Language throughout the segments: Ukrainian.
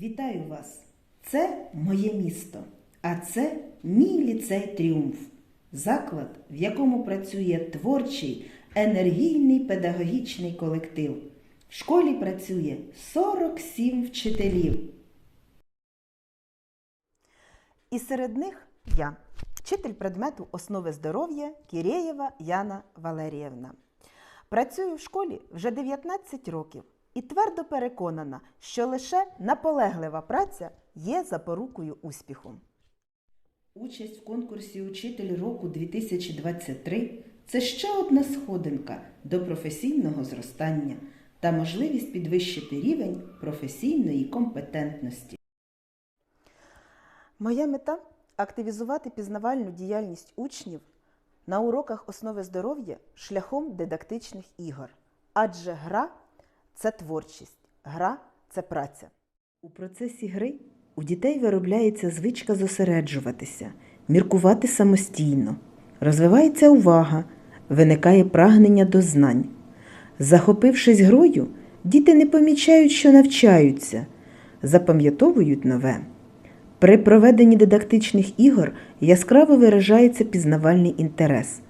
Вітаю вас! Це моє місто, а це мій ліцей Тріумф, заклад, в якому працює творчий, енергійний педагогічний колектив. В школі працює 47 вчителів. І серед них я, вчитель предмету основи здоров'я Кірєєва Яна Валеріївна. Працюю в школі вже 19 років і твердо переконана, що лише наполеглива праця є запорукою успіху. Участь в конкурсі Учитель року 2023 це ще одна сходинка до професійного зростання та можливість підвищити рівень професійної компетентності. Моя мета активізувати пізнавальну діяльність учнів на уроках основи здоров'я шляхом дидактичних ігор. Адже гра це творчість, гра це праця. У процесі гри у дітей виробляється звичка зосереджуватися, міркувати самостійно, розвивається увага, виникає прагнення до знань. Захопившись грою, діти не помічають, що навчаються, запам'ятовують нове. При проведенні дидактичних ігор яскраво виражається пізнавальний інтерес.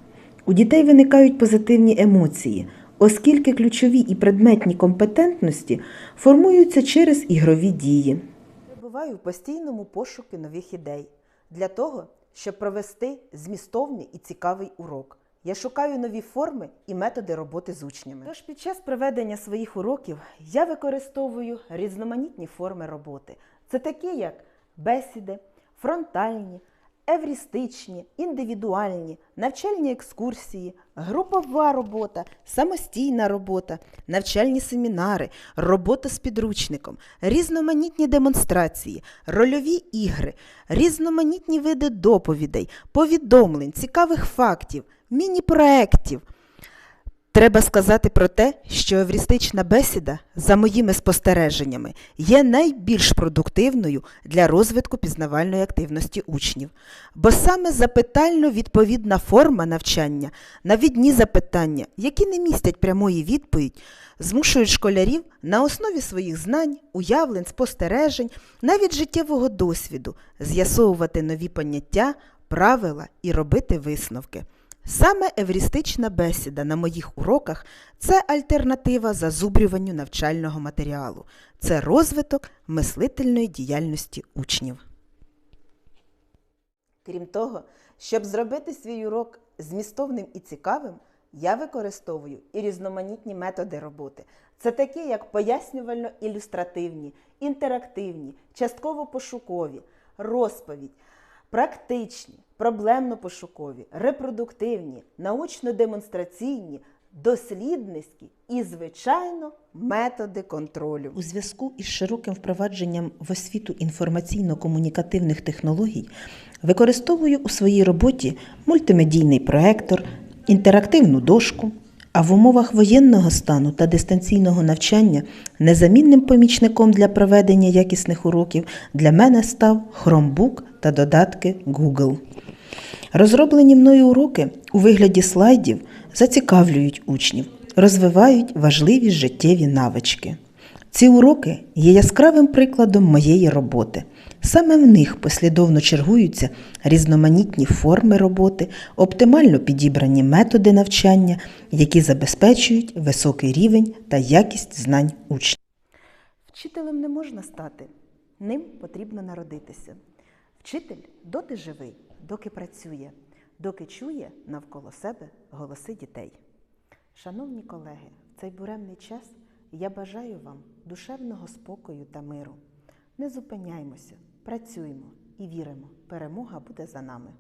У дітей виникають позитивні емоції, оскільки ключові і предметні компетентності формуються через ігрові дії. Перебуваю в постійному пошуку нових ідей для того, щоб провести змістовний і цікавий урок. Я шукаю нові форми і методи роботи з учнями. Тож під час проведення своїх уроків я використовую різноманітні форми роботи. Це такі, як бесіди, фронтальні, еврістичні, індивідуальні, навчальні екскурсії, групова робота, самостійна робота, навчальні семінари, робота з підручником, різноманітні демонстрації, рольові ігри, різноманітні види доповідей, повідомлень, цікавих фактів, міні-проєктів. Треба сказати про те, що евристична бесіда, за моїми спостереженнями, є найбільш продуктивною для розвитку пізнавальної активності учнів, бо саме запитально-відповідна форма навчання, навідні запитання, які не містять прямої відповідь, змушують школярів на основі своїх знань, уявлень, спостережень, навіть життєвого досвіду з'ясовувати нові поняття, правила і робити висновки. Саме еврістична бесіда на моїх уроках це альтернатива зазубрюванню навчального матеріалу, це розвиток мислительної діяльності учнів. Крім того, щоб зробити свій урок змістовним і цікавим, я використовую і різноманітні методи роботи. Це такі, як пояснювально-ілюстративні, інтерактивні, частково-пошукові, розповідь, практичні, проблемно-пошукові, репродуктивні, научно-демонстраційні, дослідницькі і, звичайно, методи контролю. У зв'язку із широким впровадженням в освіту інформаційно-комунікативних технологій використовую у своїй роботі мультимедійний проектор, інтерактивну дошку. А в умовах воєнного стану та дистанційного навчання незамінним помічником для проведення якісних уроків для мене став Chromebook та додатки Google. Розроблені мною уроки у вигляді слайдів зацікавлюють учнів, розвивають важливі життєві навички. Ці уроки є яскравим прикладом моєї роботи. Саме в них послідовно чергуються різноманітні форми роботи, оптимально підібрані методи навчання, які забезпечують високий рівень та якість знань учнів. Вчителем не можна стати, ним потрібно народитися. Вчитель доти живий, доки працює, доки чує навколо себе голоси дітей. Шановні колеги, в цей буремний час я бажаю вам душевного спокою та миру. Не зупиняймося, працюємо і віримо, перемога буде за нами.